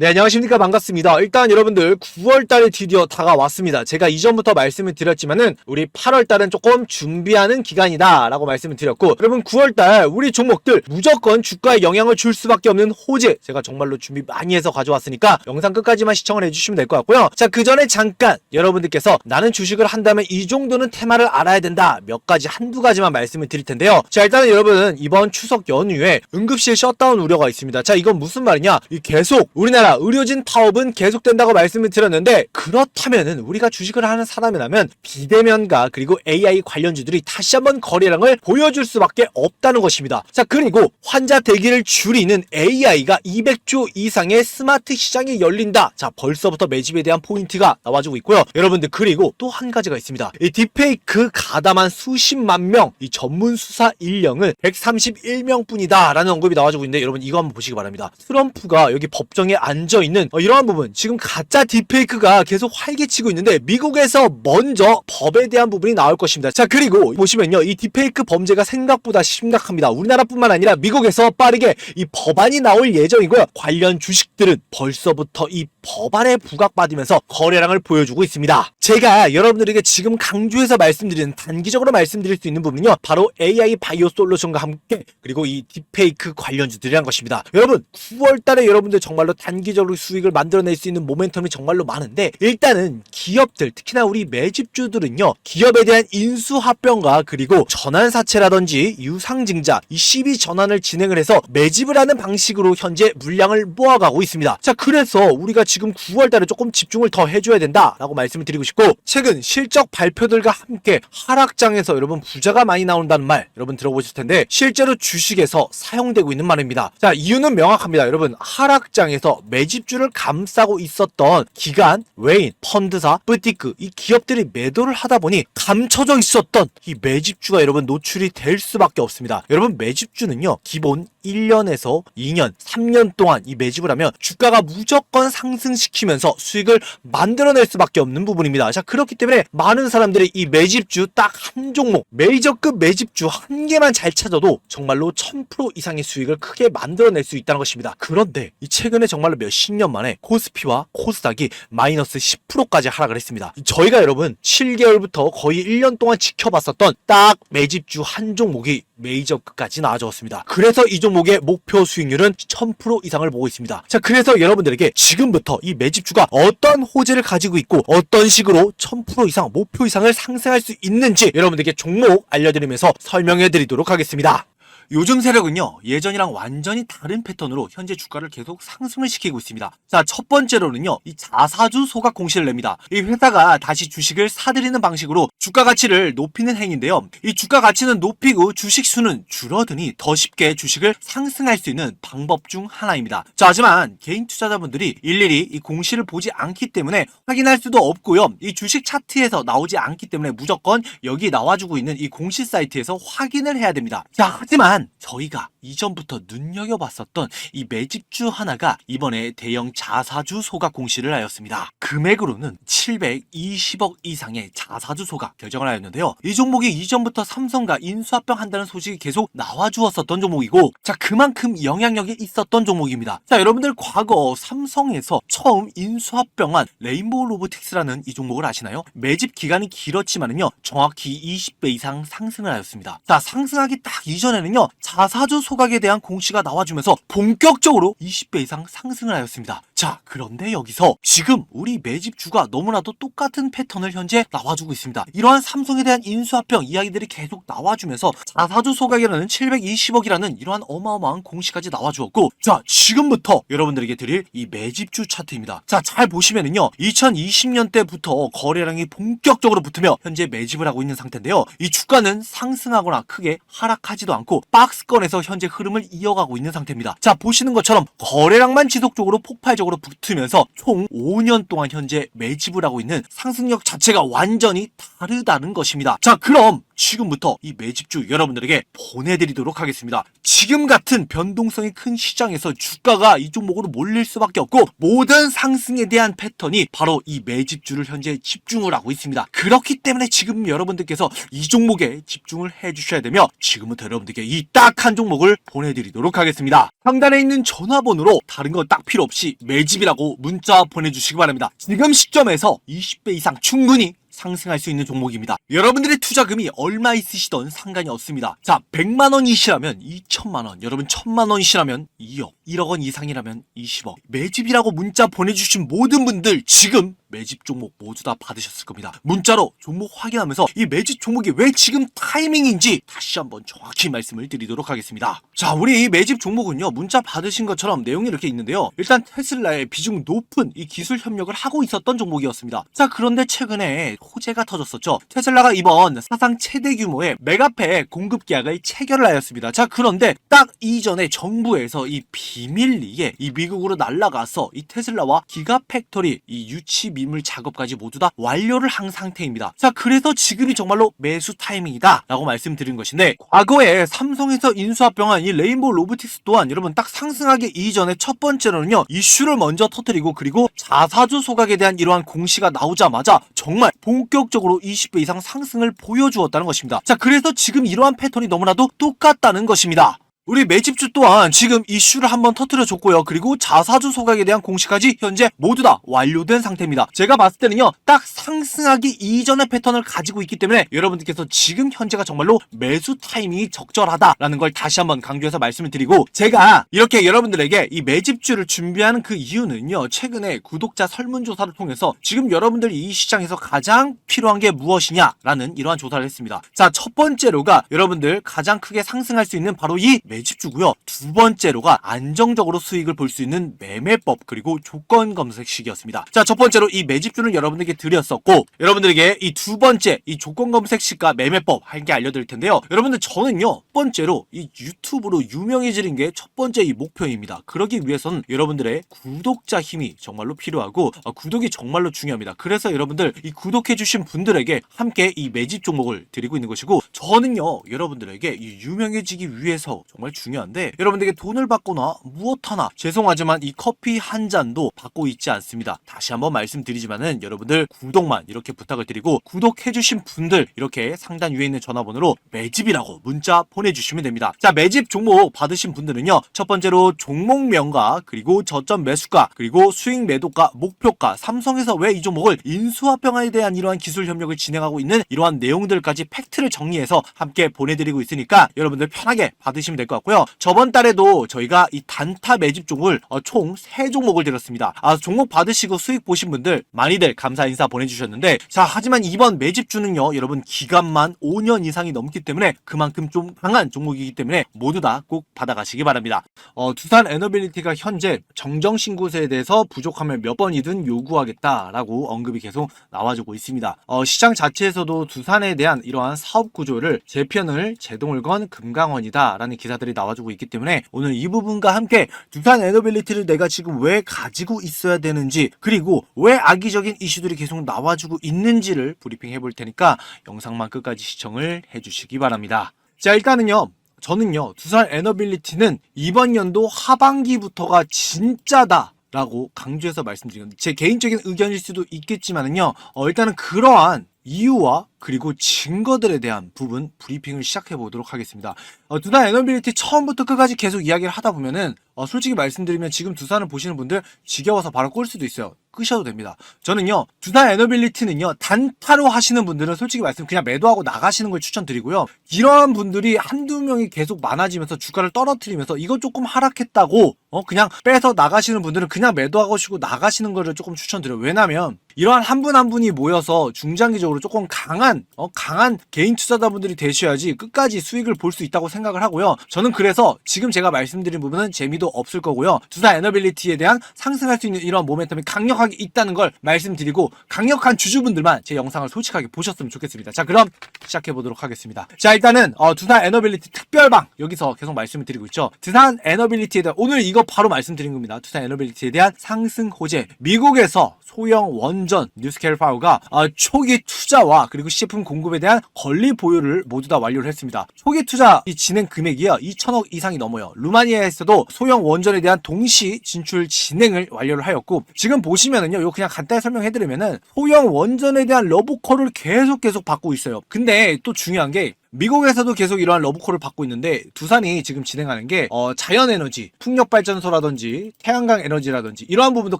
네, 안녕하십니까. 반갑습니다. 일단 여러분들 9월달에 드디어 다가왔습니다. 제가 이전부터 말씀을 드렸지만은 우리 8월달은 조금 준비하는 기간이다 라고 말씀을 드렸고 여러분 9월달 우리 종목들 무조건 주가에 영향을 줄 수밖에 없는 호재 제가 정말로 준비 많이 해서 가져왔으니까 영상 끝까지만 시청을 해주시면 될 것 같고요. 자, 그 전에 잠깐 여러분들께서 나는 주식을 한다면 이 정도는 테마를 알아야 된다. 몇 가지 한두 가지만 말씀을 드릴 텐데요. 자, 일단은 여러분 이번 추석 연휴에 응급실 셧다운 우려가 있습니다. 자, 이건 무슨 말이냐? 이 계속 우리나라 의료진 파업은 계속된다고 말씀을 드렸는데 그렇다면은 우리가 주식을 하는 사람이라면 비대면과 그리고 AI 관련주들이 다시 한번 거래량을 보여줄 수밖에 없다는 것입니다. 자, 그리고 환자 대기를 줄이는 AI가 200조 이상의 스마트 시장이 열린다. 자, 벌써부터 매집에 대한 포인트가 나와주고 있고요. 여러분들 그리고 또 한 가지가 있습니다. 이 딥페이크 가담한 수십만 명 이 전문 수사 인력은 131명 뿐이다라는 언급이 나와주고 있는데 여러분 이거 한번 보시기 바랍니다. 트럼프가 여기 법정에 앉아 있는 어, 이러한 부분 지금 가짜 딥페이크가 계속 활개치고 있는데 미국에서 먼저 법에 대한 부분이 나올 것입니다. 자 그리고 보시면요 이 딥페이크 범죄가 생각보다 심각합니다. 우리나라뿐만 아니라 미국에서 빠르게 이 법안이 나올 예정이고요. 관련 주식들은 벌써부터 이 법안에 부각받으면서 거래량을 보여주고 있습니다. 제가 여러분들에게 지금 강조해서 말씀드리는 단기적으로 말씀드릴 수 있는 부분은요. 바로 AI 바이오 솔루션과 함께 그리고 이 딥페이크 관련주들이란 것입니다. 여러분 9월 달에 여러분들 정말로 단 기적으로 수익을 만들어낼 수 있는 모멘텀이 정말로 많은데 일단은 기업들 특히나 우리 매집주들은요. 기업에 대한 인수합병과 그리고 전환사채라든지 유상증자 이 시비 전환을 진행을 해서 매집을 하는 방식으로 현재 물량을 모아가고 있습니다. 자 그래서 우리가 지금 9월 달에 조금 집중을 더 해줘야 된다 라고 말씀을 드리고 싶고 최근 실적 발표들과 함께 하락장에서 여러분 부자가 많이 나온다는 말 여러분 들어보실 텐데 실제로 주식에서 사용되고 있는 말입니다. 자 이유는 명확합니다. 여러분 하락장에서 매집주를 감싸고 있었던 기관, 외인, 펀드사, 뿌티크 이 기업들이 매도를 하다 보니 감춰져 있었던 이 매집주가 여러분 노출이 될 수밖에 없습니다. 여러분 매집주는요 기본 1년에서 2년, 3년 동안 이 매집을 하면 주가가 무조건 상승시키면서 수익을 만들어낼 수밖에 없는 부분입니다. 자, 그렇기 때문에 많은 사람들이 이 매집주 딱 한 종목, 메이저급 매집주 한 개만 잘 찾아도 정말로 1000% 이상의 수익을 크게 만들어낼 수 있다는 것입니다. 그런데 이 최근에 정말로 몇십 년 만에 코스피와 코스닥이 마이너스 10%까지 하락을 했습니다. 저희가 여러분 7개월부터 거의 1년 동안 지켜봤었던 딱 매집주 한 종목이 메이저급까지 나아졌습니다. 그래서 이 종목의 목표 수익률은 1000% 이상을 보고 있습니다. 자, 그래서 여러분들에게 지금부터 이 매집주가 어떤 호재를 가지고 있고 어떤 식으로 1000% 이상, 목표 이상을 상승할 수 있는지 여러분들에게 종목 알려드리면서 설명해 드리도록 하겠습니다. 요즘 세력은요, 예전이랑 완전히 다른 패턴으로 현재 주가를 계속 상승을 시키고 있습니다. 자, 첫 번째로는요, 이 자사주 소각 공시를 냅니다. 이 회사가 다시 주식을 사들이는 방식으로 주가 가치를 높이는 행위인데요. 이 주가 가치는 높이고 주식 수는 줄어드니 더 쉽게 주식을 상승할 수 있는 방법 중 하나입니다. 자, 하지만 개인 투자자분들이 일일이 이 공시를 보지 않기 때문에 확인할 수도 없고요. 이 주식 차트에서 나오지 않기 때문에 무조건 여기 나와주고 있는 이 공시 사이트에서 확인을 해야 됩니다. 자, 하지만 저희가 이전부터 눈여겨봤었던 이 매집주 하나가 이번에 대형 자사주 소각 공시를 하였습니다. 금액으로는 720억 이상의 자사주 소각 결정을 하였는데요. 이 종목이 이전부터 삼성과 인수합병 한다는 소식이 계속 나와주었었던 종목이고 자 그만큼 영향력이 있었던 종목입니다. 자 여러분들 과거 삼성에서 처음 인수합병한 레인보우 로보틱스라는 이 종목을 아시나요? 매집 기간이 길었지만은요 정확히 20배 이상 상승을 하였습니다. 자 상승하기 딱 이전에는요 자사주 소각에 대한 공시가 나와주면서 본격적으로 20배 이상 상승을 하였습니다. 자 그런데 여기서 지금 우리 매집주가 너무나도 똑같은 패턴을 현재 나와주고 있습니다. 이러한 삼성에 대한 인수합병 이야기들이 계속 나와주면서 자사주 소각이라는 720억이라는 이러한 어마어마한 공시까지 나와주었고 자 지금부터 여러분들에게 드릴 이 매집주 차트입니다. 자 잘 보시면은요 2020년 때부터 거래량이 본격적으로 붙으며 현재 매집을 하고 있는 상태인데요. 이 주가는 상승하거나 크게 하락하지도 않고 박스권에서 현재 흐름을 이어가고 있는 상태입니다. 자 보시는 것처럼 거래량만 지속적으로 폭발적으로 붙으면서 총 5년 동안 현재 매집을 하고 있는 상승력 자체가 완전히 다르다는 것입니다. 자 그럼 지금부터 이 매집주 여러분들에게 보내드리도록 하겠습니다. 지금 같은 변동성이 큰 시장에서 주가가 이 종목으로 몰릴 수밖에 없고 모든 상승에 대한 패턴이 바로 이 매집주를 현재 집중을 하고 있습니다. 그렇기 때문에 지금 여러분들께서 이 종목에 집중을 해주셔야 되며 지금부터 여러분들께 이 딱 한 종목을 보내드리도록 하겠습니다. 상단에 있는 전화번호로 다른 거딱 필요 없이 매집이라고 문자 보내주시기 바랍니다. 지금 시점에서 20배 이상 충분히 상승할 수 있는 종목입니다. 여러분들의 투자금이 얼마 있으시던 상관이 없습니다. 자, 100만 원이시라면 2천만 원, 여러분 1000만 원이시라면 2억, 1억 원 이상이라면 20억. 매집이라고 문자 보내주신 모든 분들 지금 매집 종목 모두 다 받으셨을 겁니다. 문자로 종목 확인하면서 이 매집 종목이 왜 지금 타이밍인지 다시 한번 정확히 말씀을 드리도록 하겠습니다. 자, 우리 이 매집 종목은요, 문자 받으신 것처럼 내용이 이렇게 있는데요. 일단 테슬라의 비중 높은 이 기술 협력을 하고 있었던 종목이었습니다. 자, 그런데 최근에 호재가 터졌었죠. 테슬라가 이번 사상 최대 규모의 메가팩 공급 계약을 체결을 하였습니다. 자, 그런데 딱 이전에 정부에서 이 비밀리에 이 미국으로 날아가서 이 테슬라와 기가팩토리 이 유치 미물 작업까지 모두 다 완료를 한 상태입니다. 자, 그래서 지금이 정말로 매수 타이밍이다 라고 말씀드린 것인데 과거에 삼성에서 인수합병한 이 레인보우 로보틱스 또한 여러분 딱 상승하기 이전에 첫 번째로는요 이슈를 먼저 터뜨리고 그리고 자사주 소각에 대한 이러한 공시가 나오자마자 정말 본격적으로 20배 이상 상승을 보여주었다는 것입니다. 자, 그래서 지금 이러한 패턴이 너무나도 똑같다는 것입니다. 우리 매집주 또한 지금 이슈를 한번 터뜨려 줬고요. 그리고 자사주 소각에 대한 공시까지 현재 모두 다 완료된 상태입니다. 제가 봤을 때는요, 딱 상승하기 이전의 패턴을 가지고 있기 때문에 여러분들께서 지금 현재가 정말로 매수 타이밍이 적절하다라는 걸 다시 한번 강조해서 말씀을 드리고 제가 이렇게 여러분들에게 이 매집주를 준비하는 그 이유는요, 최근에 구독자 설문조사를 통해서 지금 여러분들이 이 시장에서 가장 필요한 게 무엇이냐라는 이러한 조사를 했습니다. 자, 첫 번째로가 여러분들 가장 크게 상승할 수 있는 바로 이 매 집주고요. 두 번째로가 안정적으로 수익을 볼 수 있는 매매법 그리고 조건 검색식이었습니다. 자, 첫 번째로 이 매집주는 여러분들에게 드렸었고 여러분들에게 이 두 번째 이 조건 검색식과 매매법 한개 알려드릴 텐데요. 여러분들 저는요. 첫 번째로 이 유튜브로 유명해지는 게 첫 번째 이 목표입니다. 그러기 위해서는 여러분들의 구독자 힘이 정말로 필요하고 어, 구독이 정말로 중요합니다. 그래서 여러분들 이 구독해주신 분들에게 함께 이 매집 종목을 드리고 있는 것이고 저는요 여러분들에게 이 유명해지기 위해서 정말 중요한데 여러분들에게 돈을 받거나 무엇 하나 죄송하지만 이 커피 한 잔도 받고 있지 않습니다. 다시 한번 말씀드리지만은 여러분들 구독만 이렇게 부탁을 드리고 구독해주신 분들 이렇게 상단 위에 있는 전화번호로 매집이라고 문자 보내주시면 됩니다. 자 매집 종목 받으신 분들은요 첫 번째로 종목명과 그리고 저점 매수가 그리고 수익 매도가 목표가 삼성에서 왜 이 종목을 인수합병화에 대한 이러한 기술 협력을 진행하고 있는 이러한 내용들까지 팩트를 정리해서 함께 보내드리고 있으니까 여러분들 편하게 받으시면 될것 같고요. 저번 달에도 저희가 이 단타 매집 종을 어, 총 3종목을 드렸습니다. 아, 종목 받으시고 수익 보신 분들 많이들 감사 인사 보내주셨는데 자 하지만 이번 매집 주는요 여러분 기간만 5년 이상이 넘기 때문에 그만큼 좀 강한 종목이기 때문에 모두 다 꼭 받아가시기 바랍니다. 어, 두산 에너빌리티가 현재 정정 신고세에 대해서 부족함을 몇 번이든 요구하겠다라고 언급이 계속 나와주고 있습니다. 어, 시장 자체에서도 두산에 대한 이러한 사업 구조를 재편을 제동을 건 금강원이다라는 기사 들이 나와주고 있기 때문에 오늘 이 부분과 함께 두산 에너빌리티를 내가 지금 왜 가지고 있어야 되는지 그리고 왜 악의적인 이슈들이 계속 나와주고 있는지를 브리핑 해 볼 테니까 영상만 끝까지 시청을 해주시기 바랍니다. 자 일단은요 저는요 두산 에너빌리티는 이번 연도 하반기부터가 진짜다. 라고 강조해서 말씀드리는 제 개인적인 의견일 수도 있겠지만은요 어, 일단은 그러한 이유와 그리고 증거들에 대한 부분 브리핑을 시작해 보도록 하겠습니다. 어, 두산 에너빌리티 처음부터 끝까지 계속 이야기를 하다 보면은 어, 솔직히 말씀드리면 지금 두산을 보시는 분들 지겨워서 바로 끌 수도 있어요. 끄셔도 됩니다. 저는요 두산 에너빌리티는요 단타로 하시는 분들은 솔직히 말씀 그냥 매도하고 나가시는 걸 추천드리고요. 이러한 분들이 한두 명이 계속 많아지면서 주가를 떨어뜨리면서 이거 조금 하락했다고 어 그냥 빼서 나가시는 분들은 그냥 매도하시고 나가시는 거를 조금 추천드려요. 왜냐면 이러한 한 분 한 분이 모여서 중장기적으로 조금 강한 어 강한 개인 투자자분들이 되셔야지 끝까지 수익을 볼 수 있다고 생각을 하고요. 저는 그래서 지금 제가 말씀드린 부분은 재미도 없을 거고요. 두산 에너빌리티에 대한 상승할 수 있는 이런 모멘텀이 강력하게 있다는 걸 말씀드리고 강력한 주주분들만 제 영상을 솔직하게 보셨으면 좋겠습니다. 자 그럼 시작해 보도록 하겠습니다. 자 일단은 어, 두산 에너빌리티 특별방 여기서 계속 말씀을 드리고 있죠. 두산 에너빌리티에 대한 오늘 이거 바로 말씀드린 겁니다. 두산 에너빌리티에 대한 상승 호재 미국에서 소형 원전 뉴스케일파워가 아, 초기 투자와 그리고 시제품 공급에 대한 권리 보유를 모두 다 완료를 했습니다. 초기 투자 이 진행 금액이요 2천억 이상이 넘어요. 루마니아에서도 소형 원전에 대한 동시 진출 진행을 완료를 하였고 지금 보시면은요 이거 그냥 간단히 설명해드리면은 소형 원전에 대한 러브콜을 계속 계속 받고 있어요. 근데 또 중요한 게 미국에서도 계속 이러한 러브콜을 받고 있는데 두산이 지금 진행하는 게 어, 자연에너지, 풍력발전소라든지 태양광 에너지라든지 이러한 부분도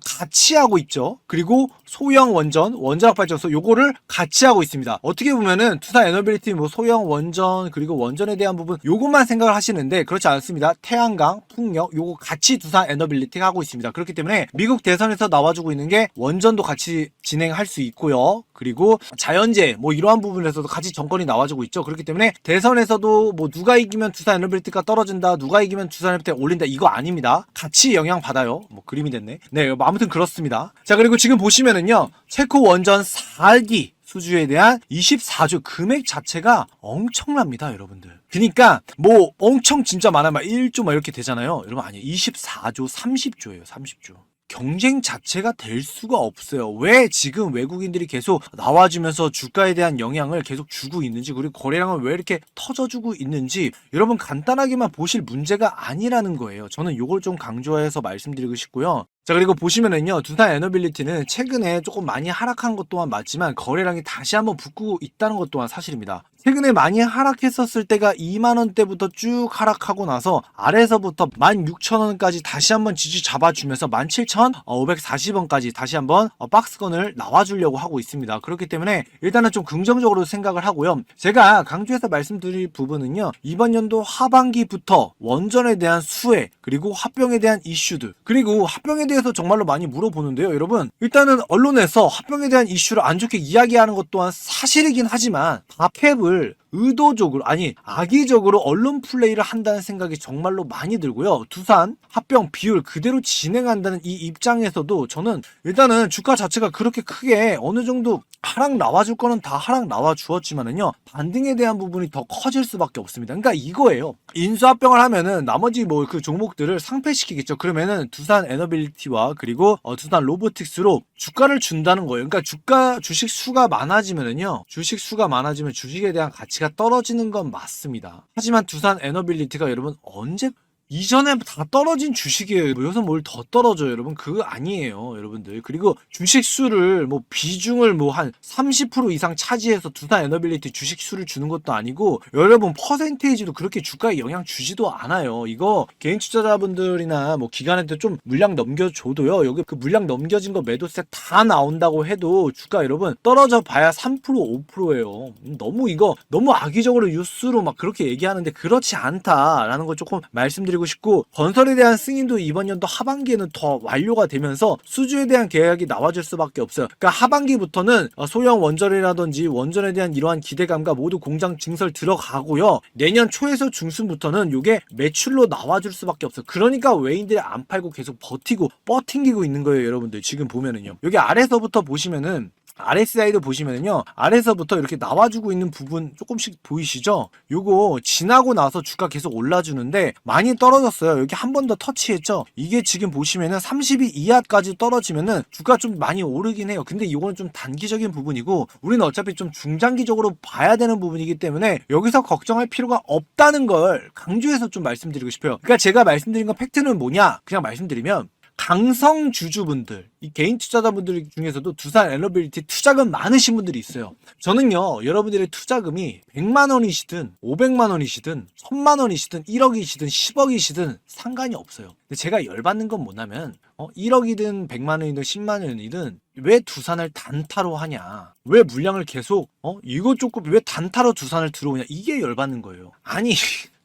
같이 하고 있죠. 그리고 소형 원전, 원자력 발전소 요거를 같이 하고 있습니다. 어떻게 보면은 두산 에너빌리티 뭐 소형 원전 그리고 원전에 대한 부분 요것만 생각을 하시는데 그렇지 않습니다. 태양광, 풍력 요거 같이 두산 에너빌리티가 하고 있습니다. 그렇기 때문에 미국 대선에서 나와주고 있는 게 원전도 같이 진행할 수 있고요. 그리고 자연재 뭐 이러한 부분에서도 같이 정권이 나와주고 있죠. 그렇기 때문에 대선에서도 뭐 누가 이기면 두산 에너빌리티가 떨어진다, 누가 이기면 두산 에너빌리티가 올린다 이거 아닙니다. 같이 영향 받아요. 뭐 그림이 됐네. 네, 뭐 아무튼 그렇습니다. 자 그리고 지금 보시면은요, 체코 원전 4기 수주에 대한 24조 금액 자체가 엄청납니다, 여러분들. 그니까 뭐 엄청 진짜 많아면 1조 막 이렇게 되잖아요. 여러분 아니에요. 24조 30조예요, 30조. 경쟁 자체가 될 수가 없어요. 왜 지금 외국인들이 계속 나와주면서 주가에 대한 영향을 계속 주고 있는지, 그리고 거래량을 왜 이렇게 터져주고 있는지, 여러분 간단하게만 보실 문제가 아니라는 거예요. 저는 이걸 좀 강조해서 말씀드리고 싶고요. 자, 그리고 보시면은요, 두산 에너빌리티는 최근에 조금 많이 하락한 것 또한 맞지만, 거래량이 다시 한번 붙고 있다는 것 또한 사실입니다. 최근에 많이 하락했었을 때가 2만원대부터 쭉 하락하고 나서, 아래서부터 16,000원까지 다시 한번 지지 잡아주면서 17,540원까지 다시 한번 어, 박스건을 나와주려고 하고 있습니다. 그렇기 때문에 일단은 좀 긍정적으로 생각을 하고요. 제가 강조해서 말씀드릴 부분은요, 이번 연도 하반기부터 원전에 대한 수혜, 그리고 합병에 대한 이슈들, 그리고 합병에 대해 서 정말로 많이 물어보는데요, 여러분. 일단은 언론에서 합병에 대한 이슈를 안 좋게 이야기하는 것 또한 사실이긴 하지만, 다캡을 의도적으로 아니 악의적으로 언론 플레이를 한다는 생각이 정말로 많이 들고요. 두산 합병 비율 그대로 진행한다는 이 입장에서도 저는 일단은 주가 자체가 그렇게 크게 어느 정도 하락 나와줄 거는 다 하락 나와 주었지만은요 반등에 대한 부분이 더 커질 수밖에 없습니다. 그러니까 이거예요. 인수합병을 하면은 나머지 뭐 그 종목들을 상패시키겠죠. 그러면은 두산 에너빌리티와 그리고 어, 두산 로보틱스로 주가를 준다는 거예요. 그러니까 주가 주식 수가 많아지면은요 주식 수가 많아지면 주식에 대한 가치 가 떨어지는 건 맞습니다. 하지만 두산 에너빌리티가 여러분 언제 이전에 다 떨어진 주식이에요. 뭐 여기서 뭘 더 떨어져요, 여러분? 그거 아니에요, 여러분들. 그리고 주식 수를 뭐 비중을 뭐 한 30% 이상 차지해서 두산 에너빌리티 주식 수를 주는 것도 아니고 여러분 퍼센테이지도 그렇게 주가에 영향 주지도 않아요. 이거 개인 투자자분들이나 뭐 기관한테 좀 물량 넘겨줘도요. 여기 그 물량 넘겨진 거 매도세 다 나온다고 해도 주가 여러분 떨어져 봐야 3% 5%예요. 너무 이거 너무 악의적으로 뉴스로 막 그렇게 얘기하는데 그렇지 않다라는 걸 조금 말씀드리고 싶고 건설에 대한 승인도 이번 연도 하반기에는 더 완료가 되면서 수주에 대한 계약이 나와줄 수밖에 없어요. 그러니까 하반기부터는 어, 소형 원전이라든지 원전에 대한 이러한 기대감과 모두 공장 증설 들어가고요. 내년 초에서 중순부터는 이게 매출로 나와줄 수밖에 없어요. 그러니까 외인들이 안 팔고 계속 버티고 뻗팅기고 있는 거예요, 여러분들. 지금 보면은요. 여기 아래서부터 보시면은 RSI도 보시면은요 아래서부터 이렇게 나와주고 있는 부분 조금씩 보이시죠? 요거 지나고 나서 주가 계속 올라주는데 많이 떨어졌어요. 여기 한 번 더 터치했죠? 이게 지금 보시면은 32 이하까지 떨어지면은 주가 좀 많이 오르긴 해요. 근데 이거는 좀 단기적인 부분이고 우리는 어차피 좀 중장기적으로 봐야 되는 부분이기 때문에 여기서 걱정할 필요가 없다는 걸 강조해서 좀 말씀드리고 싶어요. 그러니까 제가 말씀드린 건 팩트는 뭐냐? 그냥 말씀드리면 강성 주주분들, 이 개인 투자자분들 중에서도 두산 에너빌리티 투자금 많으신 분들이 있어요. 저는요, 여러분들의 투자금이 100만 원이시든, 500만 원이시든, 1000만 원이시든, 1억이시든, 10억이시든 상관이 없어요. 근데 제가 열받는 건 뭐냐면, 어, 1억이든, 100만 원이든, 10만 원이든, 왜 두산을 단타로 하냐? 왜 물량을 계속, 어, 이거 조금, 왜 단타로 두산을 들어오냐? 이게 열받는 거예요. 아니,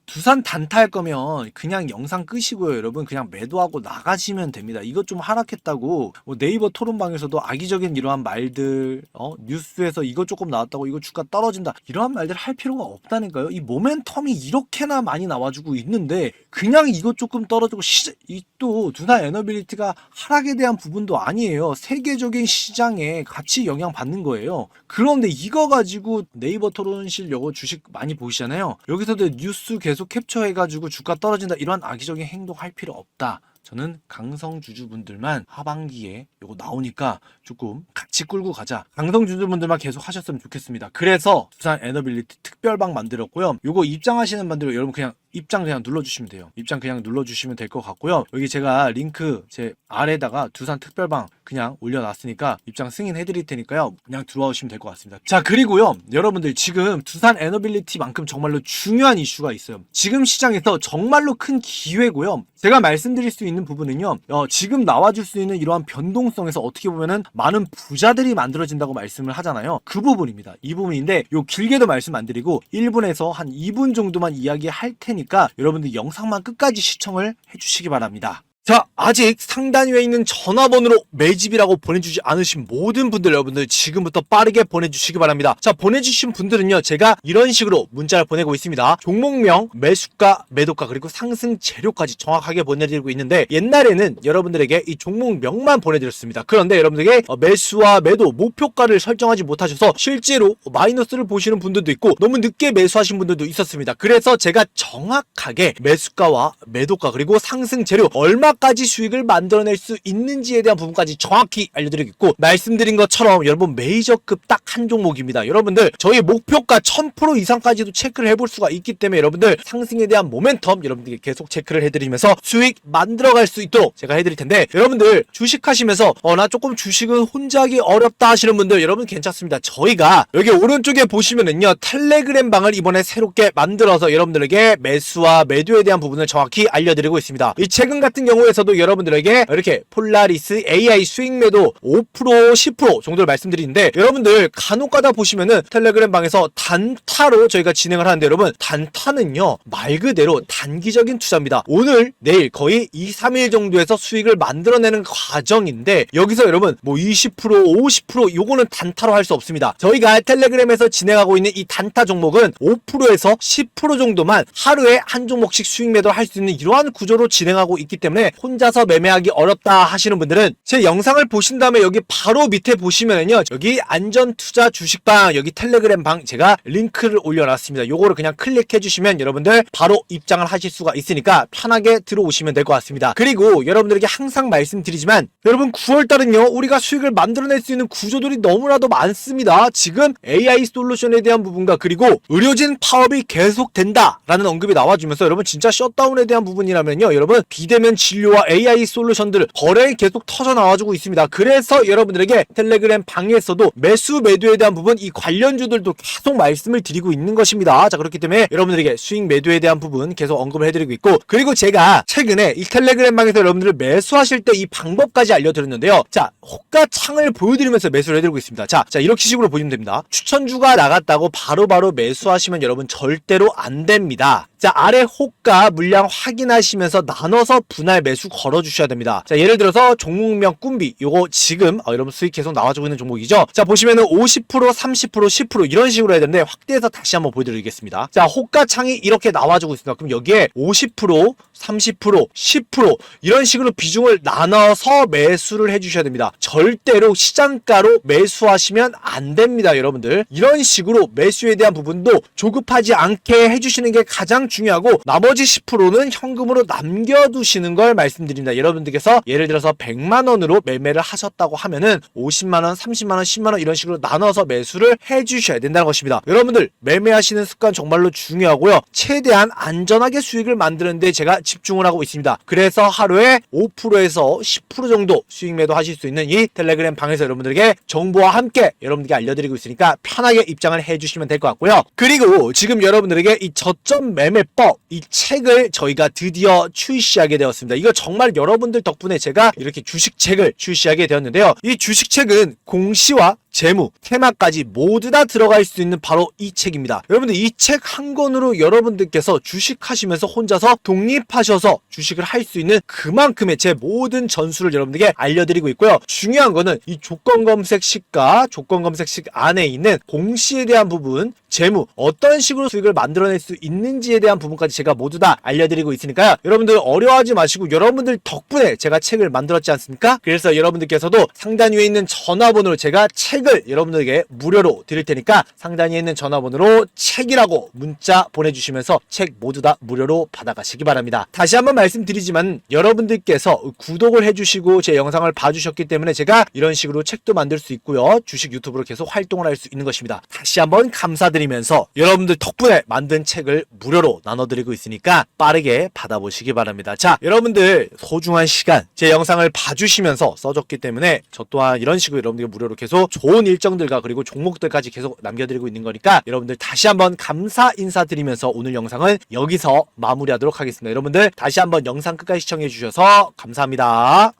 두산 단타할 거면 그냥 영상 끄시고요, 여러분. 그냥 매도하고 나가시면 됩니다. 이것 좀 하락했다고 뭐 네이버 토론방에서도 악의적인 이러한 말들, 어, 뉴스에서 이거 조금 나왔다고 이거 주가 떨어진다. 이러한 말들 할 필요가 없다니까요. 이 모멘텀이 이렇게나 많이 나와주고 있는데 그냥 이거 조금 떨어지고 시, 이또 두산 에너빌리티가 하락에 대한 부분도 아니에요. 세계적인 시장에 같이 영향 받는 거예요. 그런데 이거 가지고 네이버 토론실 요거 주식 많이 보시잖아요. 여기서도 뉴스 계속 캡처해가지고 주가 떨어진다 이런 악의적인 행동 할 필요 없다. 저는 강성 주주분들만 하반기에 요거 나오니까 조금 같이 끌고 가자. 강성 주주분들만 계속 하셨으면 좋겠습니다. 그래서 두산 에너빌리티 특별방 만들었고요. 요거 입장하시는 분들 여러분 그냥 입장 그냥 눌러주시면 돼요. 입장 그냥 눌러주시면 될 것 같고요. 여기 제가 링크 제 아래다가 두산 특별방 그냥 올려놨으니까 입장 승인해드릴 테니까요. 그냥 들어오시면 될 것 같습니다. 자 그리고요. 여러분들 지금 두산 에너빌리티만큼 정말로 중요한 이슈가 있어요. 지금 시장에서 정말로 큰 기회고요. 제가 말씀드릴 수 있는 부분은요. 어, 지금 나와줄 수 있는 이러한 변동성에서 어떻게 보면은 많은 부자들이 만들어진다고 말씀을 하잖아요. 그 부분입니다. 이 부분인데 요 길게도 말씀 안 드리고 1분에서 한 2분 정도만 이야기할 테니까 여러분들 영상만 끝까지 시청을 해주시기 바랍니다. 자, 아직 상단 위에 있는 전화번호로 매집이라고 보내주지 않으신 모든 분들 여러분들 지금부터 빠르게 보내주시기 바랍니다. 자, 보내주신 분들은요, 제가 이런 식으로 문자를 보내고 있습니다. 종목명, 매수가, 매도가, 그리고 상승 재료까지 정확하게 보내드리고 있는데, 옛날에는 여러분들에게 이 종목명만 보내드렸습니다. 그런데 여러분들에게 어, 매수와 매도, 목표가를 설정하지 못하셔서 실제로 마이너스를 보시는 분들도 있고, 너무 늦게 매수하신 분들도 있었습니다. 그래서 제가 정확하게 매수가와 매도가, 그리고 상승 재료, 얼마 얼마까지 수익을 만들어낼 수 있는지에 대한 부분까지 정확히 알려드리겠고 말씀드린 것처럼 여러분 메이저급 딱 한 종목입니다. 여러분들 저희 목표가 1000% 이상까지도 체크를 해볼 수가 있기 때문에 여러분들 상승에 대한 모멘텀 여러분들께 계속 체크를 해드리면서 수익 만들어갈 수 있도록 제가 해드릴 텐데 여러분들 주식하시면서 어 나 조금 주식은 혼자 하기 어렵다 하시는 분들 여러분 괜찮습니다. 저희가 여기 오른쪽에 보시면은요 텔레그램 방을 이번에 새롭게 만들어서 여러분들에게 매수와 매도에 대한 부분을 정확히 알려드리고 있습니다. 이 최근 같은 경우 에서도 여러분들에게 이렇게 폴라리스 AI 수익 매도 5% 10% 정도를 말씀드리는데 여러분들 간혹가다 보시면은 텔레그램 방에서 단타로 저희가 진행을 하는데 여러분 단타는요 말 그대로 단기적인 투자입니다. 오늘 내일 거의 2, 3일 정도에서 수익을 만들어내는 과정인데 여기서 여러분 뭐 20% 50% 요거는 단타로 할 수 없습니다. 저희가 텔레그램에서 진행하고 있는 이 단타 종목은 5%에서 10% 정도만 하루에 한 종목씩 수익 매도를 할 수 있는 이러한 구조로 진행하고 있기 때문에 혼자서 매매하기 어렵다 하시는 분들은 제 영상을 보신 다음에 여기 바로 밑에 보시면은요 여기 안전투자 주식방 여기 텔레그램 방 제가 링크를 올려놨습니다. 요거를 그냥 클릭해 주시면 여러분들 바로 입장을 하실 수가 있으니까 편하게 들어오시면 될 것 같습니다. 그리고 여러분들에게 항상 말씀드리지만 여러분 9월달은요 우리가 수익을 만들어낼 수 있는 구조들이 너무나도 많습니다. 지금 AI 솔루션에 대한 부분과 그리고 의료진 파업이 계속된다라는 언급이 나와주면서 여러분 진짜 셧다운에 대한 부분이라면요 여러분 비대면 진료 와 AI 솔루션들 거래에 계속 터져 나와주고 있습니다. 그래서 여러분들에게 텔레그램 방에서도 매수 매도에 대한 부분 이 관련주들도 계속 말씀을 드리고 있는 것입니다. 자 그렇기 때문에 여러분들에게 수익 매도에 대한 부분 계속 언급을 해드리고 있고 그리고 제가 최근에 이 텔레그램 방에서 여러분들 매수하실 때 이 방법까지 알려드렸는데요. 자 호가 창을 보여드리면서 매수를 해드리고 있습니다. 자, 자 이렇게 식으로 보시면 됩니다. 추천주가 나갔다고 바로바로 매수하시면 여러분 절대로 안 됩니다. 자 아래 호가 물량 확인하시면서 나눠서 분할 매수 걸어주셔야 됩니다. 자 예를 들어서 종목명 꿈비 요거 지금 어, 여러분 수익 계속 나와주고 있는 종목이죠. 자 보시면은 50% 30% 10% 이런 식으로 해야 되는데 확대해서 다시 한번 보여드리겠습니다. 자 호가 창이 이렇게 나와주고 있습니다. 그럼 여기에 50% 30% 10% 이런 식으로 비중을 나눠서 매수를 해주셔야 됩니다. 절대로 시장가로 매수하시면 안 됩니다, 여러분들. 이런 식으로 매수에 대한 부분도 조급하지 않게 해주시는 게 가장 중요하고 나머지 10%는 현금으로 남겨두시는 걸 말씀드립니다. 여러분들께서 예를 들어서 100만 원으로 매매를 하셨다고 하면은 50만 원, 30만 원, 10만 원 이런 식으로 나눠서 매수를 해주셔야 된다는 것입니다. 여러분들 매매하시는 습관 정말로 중요하고요. 최대한 안전하게 수익을 만드는데 제가 집중을 하고 있습니다. 그래서 하루에 5%에서 10% 정도 수익 매도 하실 수 있는 이 텔레그램 방에서 여러분들에게 정보와 함께 여러분들께 알려드리고 있으니까 편하게 입장을 해주시면 될 것 같고요. 그리고 지금 여러분들에게 이 저점 매매 법 이 책을 저희가 드디어 출시하게 되었습니다. 이거 정말 여러분들 덕분에 제가 이렇게 주식책을 출시하게 되었는데요. 이 주식책은 공시와 재무, 테마까지 모두 다 들어갈 수 있는 바로 이 책입니다. 여러분들 이 책 한 권으로 여러분들께서 주식하시면서 혼자서 독립하셔서 주식을 할 수 있는 그만큼의 제 모든 전술을 여러분들에게 알려드리고 있고요. 중요한 거는 이 조건 검색 시가, 조건 검색 식 안에 있는 공시에 대한 부분, 재무, 어떤 식으로 수익을 만들어낼 수 있는지에 대한 부분까지 제가 모두 다 알려드리고 있으니까요. 여러분들 어려워하지 마시고 여러분들 덕분에 제가 책을 만들었지 않습니까? 그래서 여러분들께서도 상단 위에 있는 전화번호로 제가 책 책을 여러분들에게 무료로 드릴 테니까 상단에 있는 전화번호로 책이라고 문자 보내주시면서 책 모두 다 무료로 받아가시기 바랍니다. 다시 한번 말씀드리지만 여러분들께서 구독을 해주시고 제 영상을 봐주셨기 때문에 제가 이런 식으로 책도 만들 수 있고요. 주식 유튜브로 계속 활동을 할 수 있는 것입니다. 다시 한번 감사드리면서 여러분들 덕분에 만든 책을 무료로 나눠드리고 있으니까 빠르게 받아보시기 바랍니다. 자, 여러분들 소중한 시간 제 영상을 봐주시면서 써줬기 때문에 저 또한 이런 식으로 여러분들께 무료로 계속 좋은 일정들과 그리고 종목들까지 계속 남겨드리고 있는 거니까 여러분들 다시 한번 감사 인사드리면서 오늘 영상은 여기서 마무리하도록 하겠습니다. 여러분들 다시 한번 영상 끝까지 시청해 주셔서 감사합니다.